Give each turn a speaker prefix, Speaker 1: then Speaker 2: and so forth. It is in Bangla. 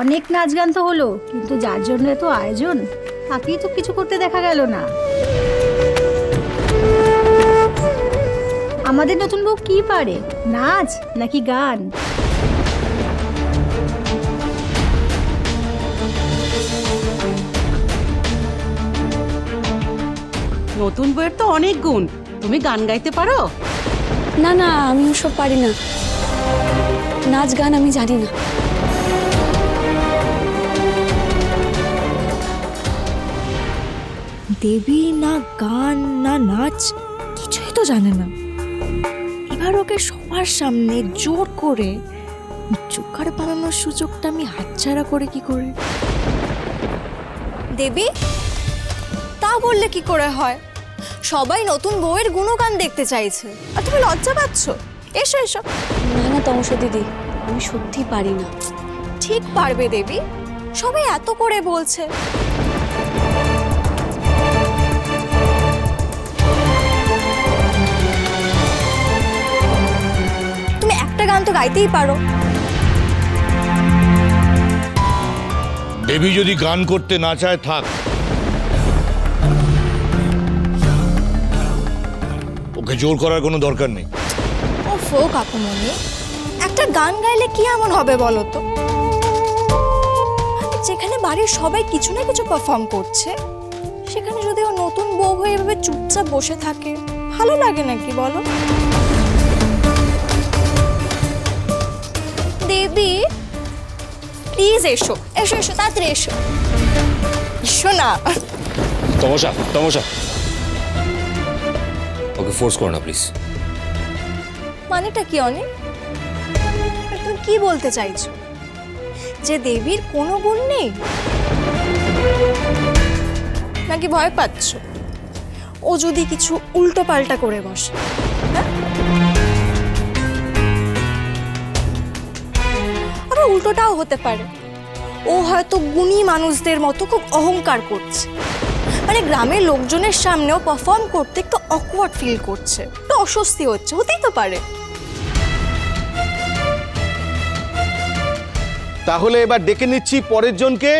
Speaker 1: অনেক নাচ গান তো হলো কিন্তু যার জন্য এত আয়োজন তাকেই তো কিছু করতে দেখা গেল না। আমাদের নতুন বউ কি পারে? নাচ নাকি গান?
Speaker 2: নতুন বইয়ের তো অনেক গুণ। তুমি গান গাইতে পারো?
Speaker 3: না না আমি ওসব পারি না। নাচ গান আমি জানি না।
Speaker 4: দেবী না গান না নাচ কিছুই তো জানে না। এবার ওকে সবার সামনে জোর করে জোকার বানানোর সুযোগটা আমি হাতছাড়া করে কি করে?
Speaker 5: দেবী তা বললে কি করে হয়? সবাই নতুন বউয়ের গুণগান দেখতে চাইছে। আর তুমি লজ্জা পাচ্ছ? এসো এসো।
Speaker 3: না না তমসা দিদি আমি সত্যি পারি না।
Speaker 5: ঠিক পারবে দেবী। সবাই এত করে বলছে। গান তো গাইতেই পারো।
Speaker 6: দেবী যদি গান করতে না চায় থাক। ওকে জোর করার কোনো দরকার নেই।
Speaker 5: ও ফো কাকুমণি একটা গান গাইলে কি এমন হবে বলো তো? যেখানে বাড়ির সবাই কিছু না কিছু পারফর্ম করছে সেখানে যদি ও নতুন বউ হয়ে এভাবে চুপচাপ বসে থাকে ভালো লাগে নাকি বলো? প্লিজ এসো এসো এসো তাড়াতাড়ি এসো এসো না
Speaker 7: তমসা তমসা ওকে ফোর্স করো না প্লিজ
Speaker 5: মানেটা কি অনেক তুমি কি বলতে চাইছো? যে দেবীর কোনো গুণ নেই? নাকি ভয় পাচ্ছ? ও যদি কিছু উল্টো পাল্টা করে বসে। হ্যাঁ? আবার উল্টোটাও হতে পারে। ও হয়তো গুণী মানুষদের মতো খুব অহংকার করছে। মানে গ্রামের লোকজনের সামনেও পারফর্ম করতে একটু অকওয়ার্ড ফিল করছে। একটু অস্বস্তি হচ্ছে, হতেই তো পারে।
Speaker 8: তাহলে এবার ডেকে নিচ্ছি পরের জনকে।